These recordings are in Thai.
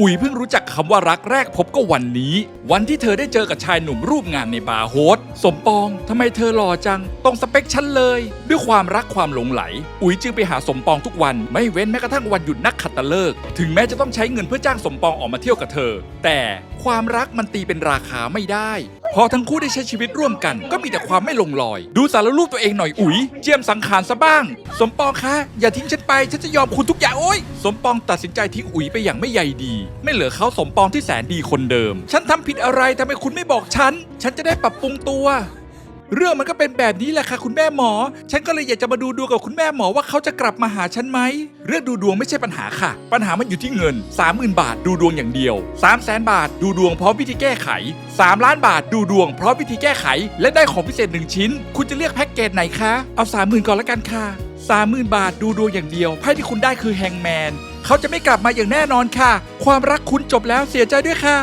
อุ๋ยเพิ่งรู้จักคำว่ารักแรกพบก็วันนี้ วันที่เธอได้เจอกับชายหนุ่มรูปงานในบาร์โฮสสมปองทำไมเธอหล่อจังตรงสเปคฉันเลย ด้วยความรักความหลงไหล อุ๋ยจึงไปหาสมปองทุกวัน ไม่เว้นแม้กระทั่งวันหยุดนักขัตฤกษ์ถึงแม้จะต้องใช้เงินเพื่อจ้างสมปองออกมาเที่ยวกับเธอ แต่ความรักมันตีเป็นราคาไม่ได้พอทั้งคู่ได้ใช้ชีวิตร่วมกัน ก็มีแต่ความไม่ลงรอย ดูสารรูปตัวเองหน่อยอุ๋ย เจียมสังขารซะบ้าง สมปองคะอย่าทิ้งฉันไปฉันจะยอมคุณทุกอย่างโอ้ยสมปองตัดสินใจทิ้งอุ๋ยไปอย่างไม่ใยดี ไม่เหลือเขาสมปองที่แสนดีคนเดิม ฉันทำผิดอะไรทำไมคุณไม่บอกฉัน ฉันจะได้ปรับปรุงตัว เรื่องมันก็เป็นแบบนี้แหละค่ะคุณแม่หมอ ฉันก็เลยอยากจะมาดูดวงกับคุณแม่หมอว่าเขาจะกลับมาหาฉันไหม เรื่องดูดวงไม่ใช่ปัญหาค่ะ ปัญหามันอยู่ที่เงิน 30,000 บาทดูดวงอย่างเดียว 3 0 0 0 0 0บาทดูดวงพร้อมวิธีแก้ไข 3 ล้านบาทดูดวงพร้อมวิธีแก้ไข และได้ของพิเศษหนึ่งชิ้น คุณจะเลือกแพ็กเกจไหนคะ เอา 30,000 ก่อนละกันค่ะ 30,000 บาทดูดวงอย่างเดียวไพ่ที่คุณได้คือแฮงแมน เขาจะไม่กลับมาอย่างแน่นอนค่ะ ความรักคุณจบแล้วเสียใจด้วยค่ะ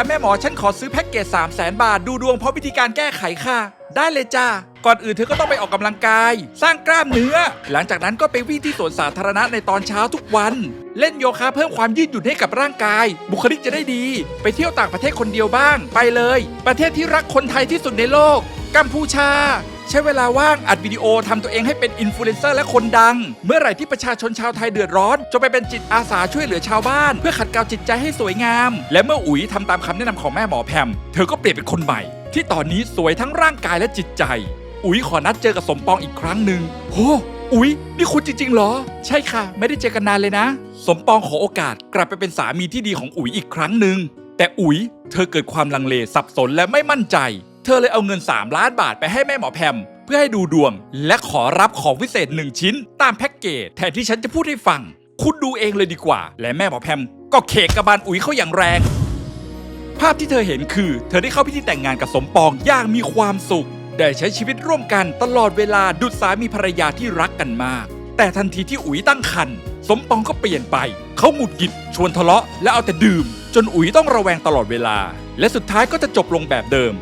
คะแม่หมอฉันขอซื้อแพ็กเกจ3 0 0 0 0 0 บาท ดูดวงเพราะวิธีการแก้ไขค่ะ ได้เลยจ้า ก่อนอื่นเธอก็ต้องไปออกกำลังกาย สร้างกล้ามเนื้อ หลังจากนั้นก็ไปวิ่งที่สวนสาธารณะในตอนเช้าทุกวัน เล่นโยคะเพิ่มความยืดหยุ่นให้กับร่างกาย บุคลิกจะได้ดี ไปเที่ยวต่างประเทศคนเดียวบ้าง ไปเลย ประเทศที่รักคนไทยที่สุดในโลก กัมพูชา ใช้เวลาว่างอัดวิดีโอทำตัวเองให้เป็นอินฟลูเอนเซอร์และคนดัง เมื่อไหร่ที่ประชาชนชาวไทยเดือดร้อนจะไปเป็นจิตอาสาช่วยเหลือชาวบ้าน เพื่อขัดเกลาจิตใจให้สวยงาม และเมื่ออุ๋ยทำตามคำแนะนำของแม่หมอแพม เธอก็เปลี่ยนเป็นคนใหม่ ที่ตอนนี้สวยทั้งร่างกายและจิตใจ อุ๋ยขอนัดเจอกับสมปองอีกครั้งหนึ่งโหอุ๋ยนี่คุณจริงๆเหรอ ใช่ค่ะ ไม่ได้เจอกันนานเลยนะ สมปองขอโอกาสกลับไปเป็นสามีที่ดีของอุ๋ยอีกครั้งหนึ่งแต่อุ๋ย เธอเกิดความลังเลสับสนและไม่มั่นใจ ธอเลยเอาเงิน 3 ล้านบาทไปให้แม่หมอแพม เพื่อให้ดูดวง และขอรับของวิเศษหนึ่งชิ้น ตามแพ็กเกจแทนที่ฉันจะพูดให้ฟัง คุณดูเองเลยดีกว่า และแม่หมอแพม ก็เคกกระบาลอุ๋ยเขาอย่างแรง ภาพที่เธอเห็นคือ เธอได้เข้าพิธีแต่งงานกับสมปองอย่างมีความสุข ได้ใช้ชีวิตร่วมกันตลอดเวลาดุจสามีภรรยาที่รักกันมาก แต่ทันทีที่อุ๋ยตั้งครรภ์สมปองก็เปลี่ยนไป เขาหงุดหงิด ชวนทะเลาะ และเอาแต่ดื่ม จนอุ๋ยต้องระแวงตลอดเวลา และสุดท้ายก็จะจบลงแบบเดิม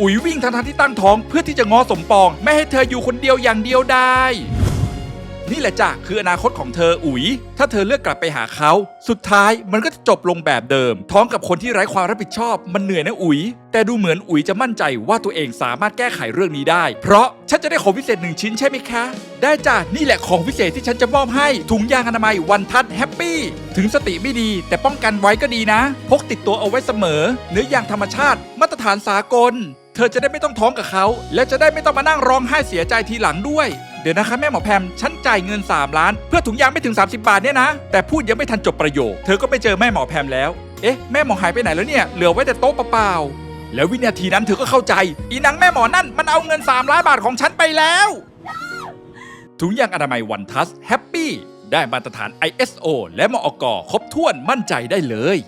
อุ๋ยวิ่งทั้งๆที่ตั้งท้องเพื่อที่จะง้อสมปอง ไม่ให้เธออยู่คนเดียวอย่างเดียวได้ นี่แหละจ้ะคืออนาคตของเธออุ๋ย ถ้าเธอเลือกกลับไปหาเขา สุดท้ายมันก็จะจบลงแบบเดิม ท้องกับคนที่ไร้ความรับผิดชอบมันเหนื่อยนะอุ๋ย แต่ดูเหมือนอุ๋ยจะมั่นใจว่าตัวเองสามารถแก้ไขเรื่องนี้ได้ เพราะฉันจะได้ของพิเศษหนึ่งชิ้นใช่ไหมคะ ได้จ้ะนี่แหละของพิเศษที่ฉันจะมอบให้ถุงยางอนามัยวันทัดแฮปปี้ถึงสติไม่ดีแต่ป้องกันไว้ก็ดีนะ พกติดตัวเอาไว้เสมอ เนื้อยางธรรมชาติ มาตรฐานสากล เธอจะได้ไม่ต้องท้องกับเขา และจะได้ไม่ต้องมานั่งร้องไห้เสียใจทีหลังด้วย เดี๋ยวนะคะแม่หมอแพมฉันจ่ายเงิน 3 ล้าน เพื่อถุงยางไม่ถึง 30 บาทเนี่ยนะ แต่พูดยังไม่ทันจบประโยค เธอก็ไปเจอแม่หมอแพมแล้ว เอ๊ะแม่หมอหายไปไหนแล้วเนี่ยเหลือไว้แต่โต๊ะเปล่าๆแล้ววินาทีนั้นเธอก็เข้าใจ อีนางแม่หมอนั่นมันเอาเงิน3ล้านบาทของฉันไปแล้วถุงยางอนามัยวันทัสแฮปปี้ได้มาตรฐาน ISO และมอกครบถ้วนมั่นใจได้เลย